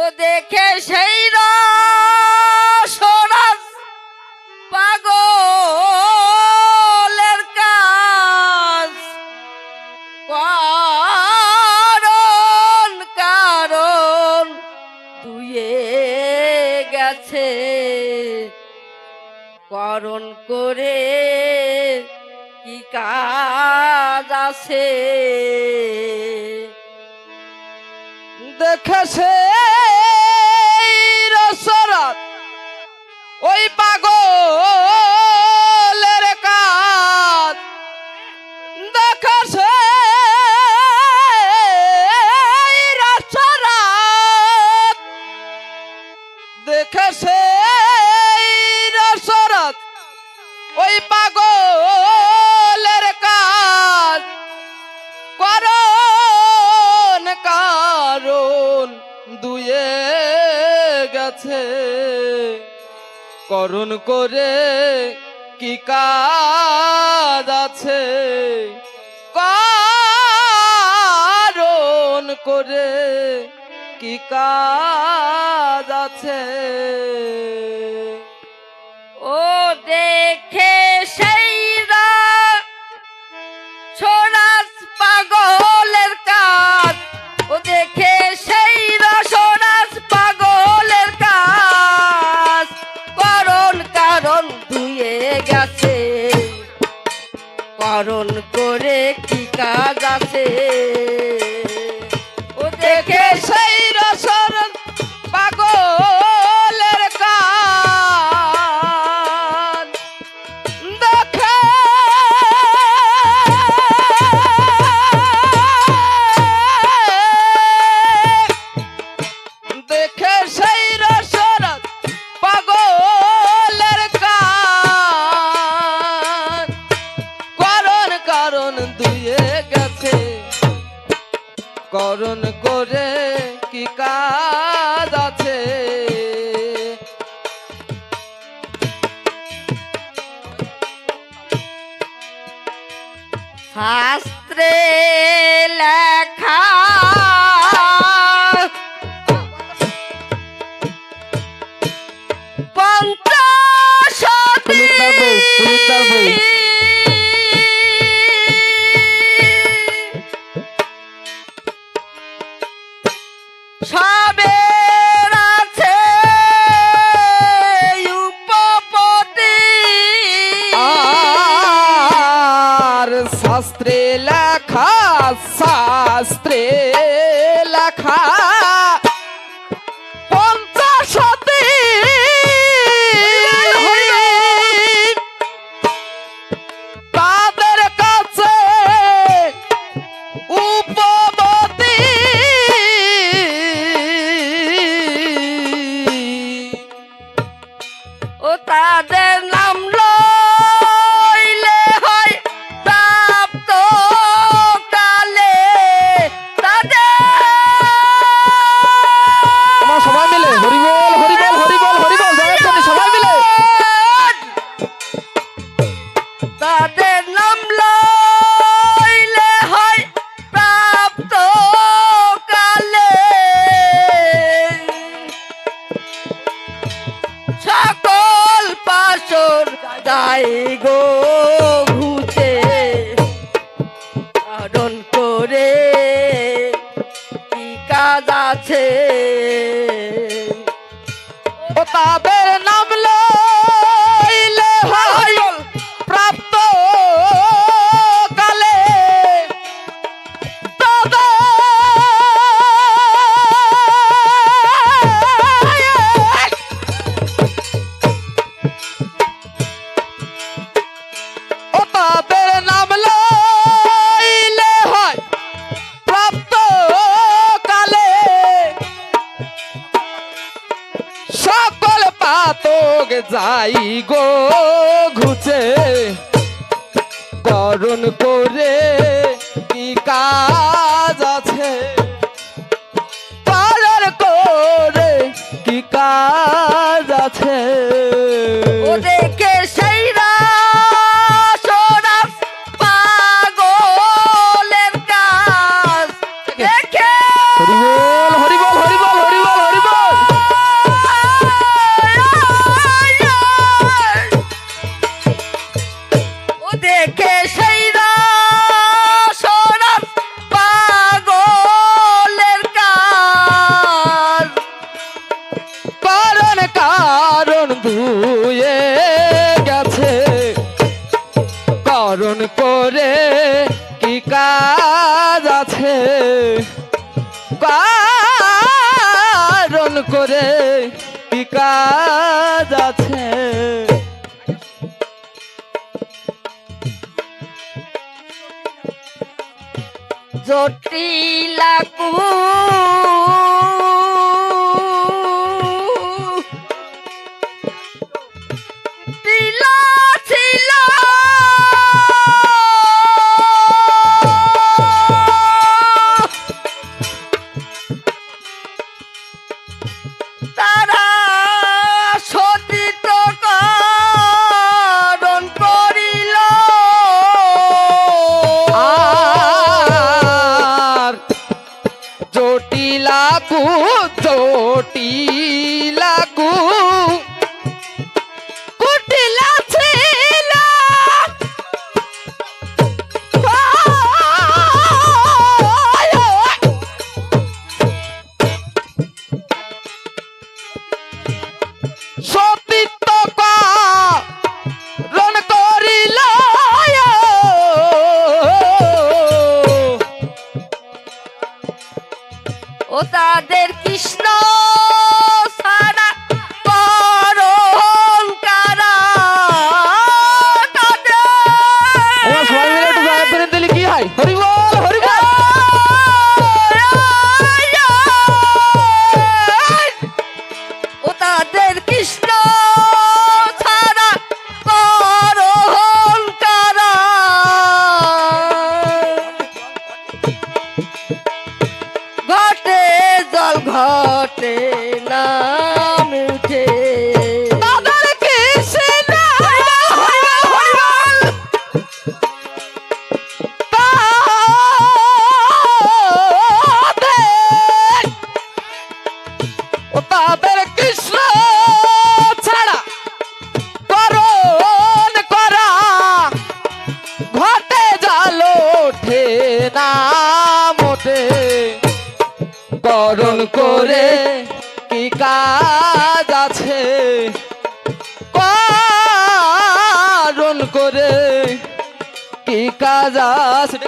ও দেখে সেই রসরাজ পাগলের কাজ। কারণ কারণ দুয়ে গেছে। করণ করে কি কাজ আছে? দেখে সে করে কি কাজ Ha. Aê! করে বিকাজ আছে। জটিলা কু ચોટી લાગુ ચોટી લાગુ. করে কি কাজ আছে? কারণ করে কি কাজ আছে?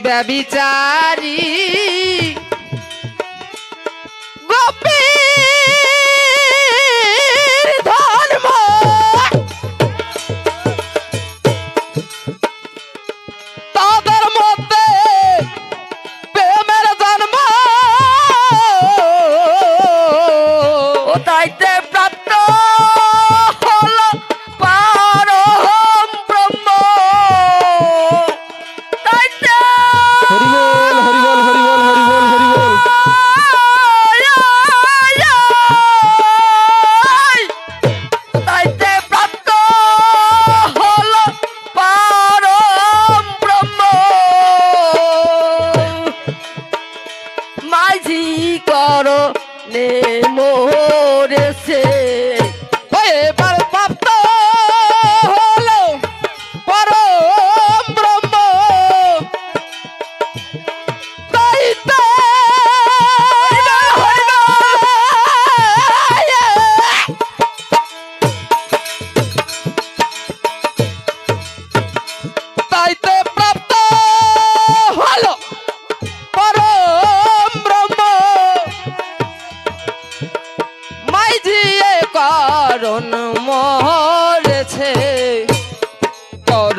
ব্যবিচারী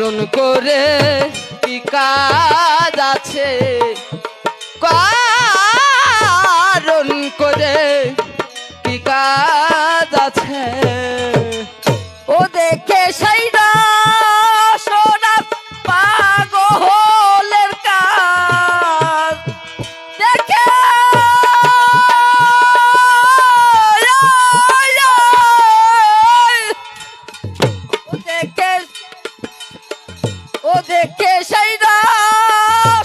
বারণ করে কি কাজ আছে? কারণ করে ও দেখে সেই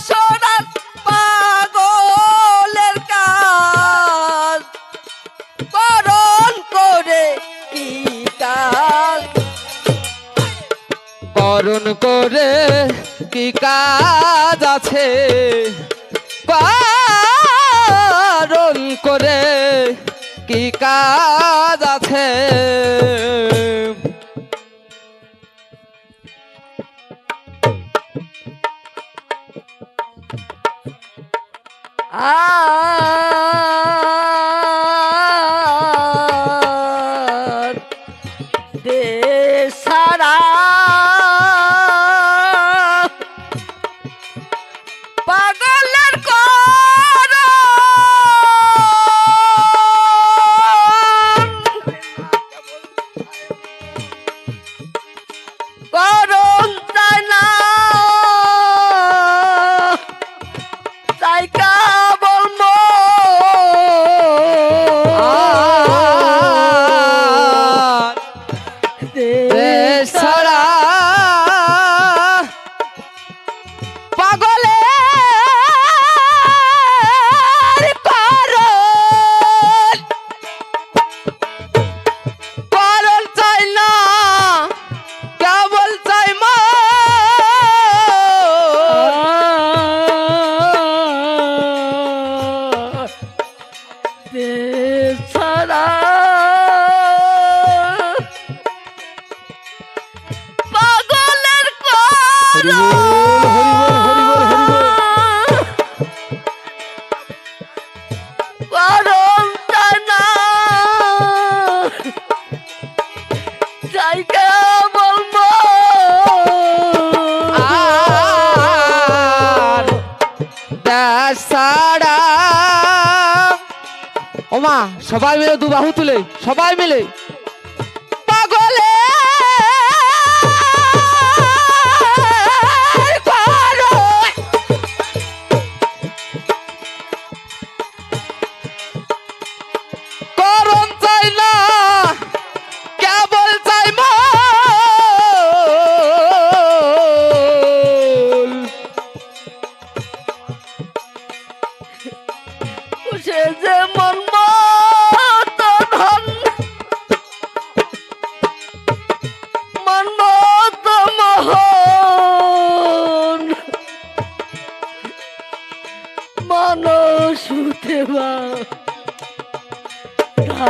সোনার পাগলের কাজ। করণ করে কি কাজ? করণ করে কি কাজ আছে? পারণ করে কি কাজ আছে? আর দে সারা সাড়া ওমা সবাই মিলে দু বাহু তুলে সবাই মিলে।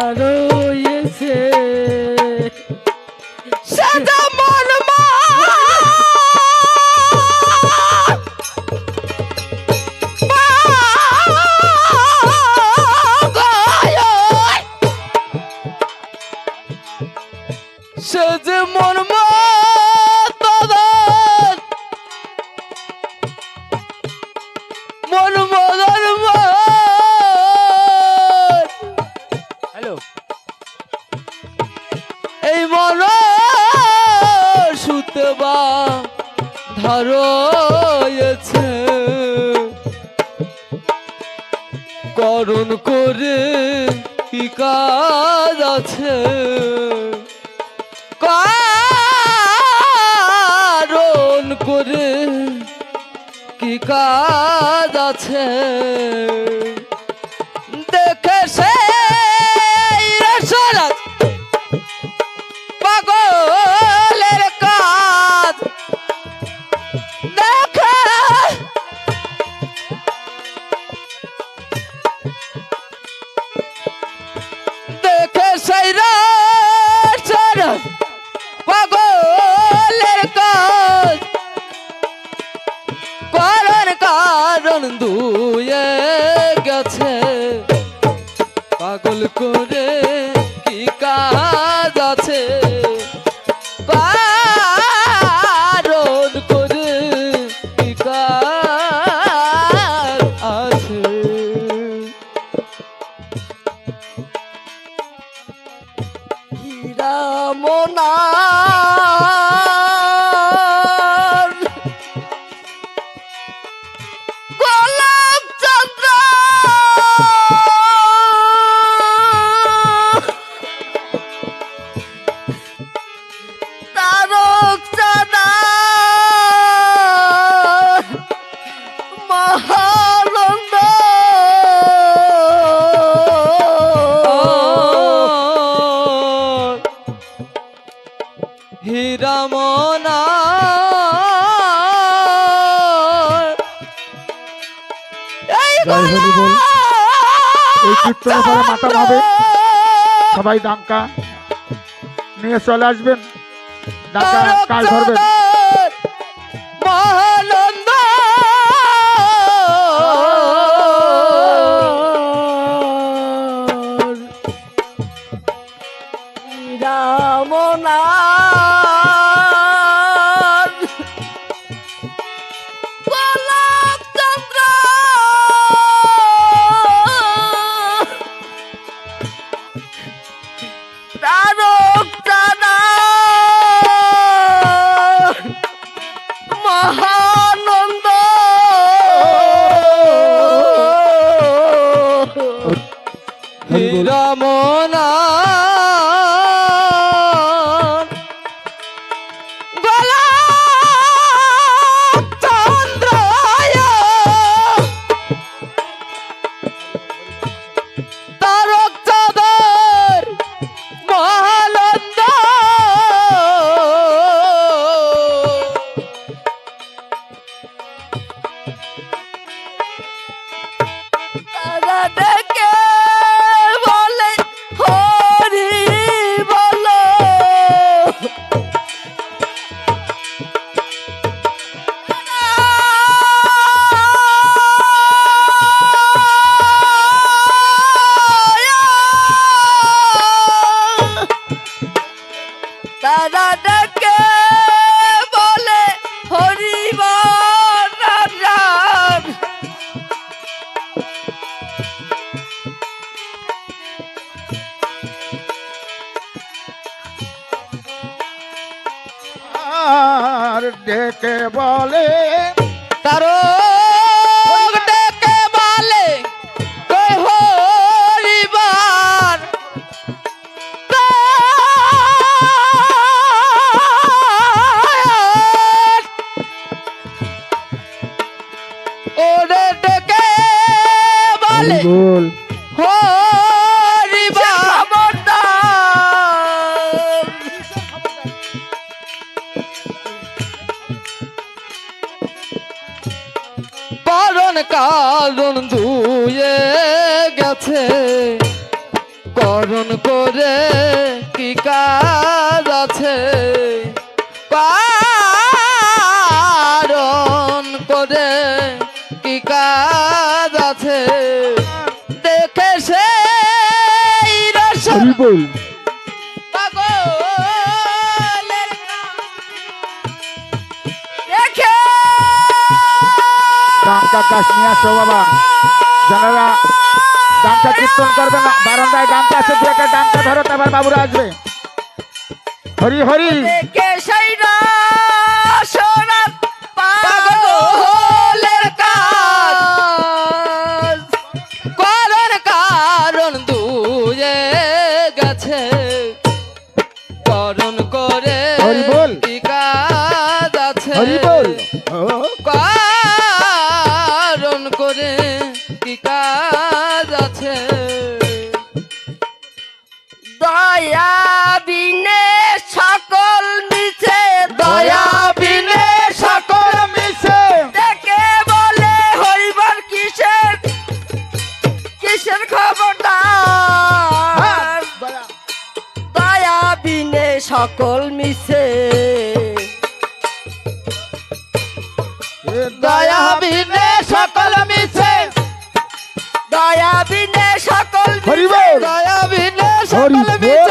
Hello. রয়েছে করুণ করে কি কাজ আছে। কারণ করে কি কাজ আছে। করে এই সবাই মাতাম হবে। সবাই ডাঙ্কা নিয়ে চলে আসবেন। ডাঙ্কা কাজ ধরবেন। ডেকে বলে তারো ডেকে বলে হরিবার ওরে ডেকে বলে কারণ ধুয়ে গেছে। করণ করে কি কাজ আছে? কাজ নিয়ে আসো বাবা। যারা ডান্সা কীর্তন করবে না, বারান্দায় ডান্সা আছে, দু একটা ডান্সা ধরো, তারপর বাবুরা আসবে। হরি হরি। সকল মিশে। দয়া বিনে সকল মিশে। দয়া বিনে সকল দয়া বিনে সকল মিশে।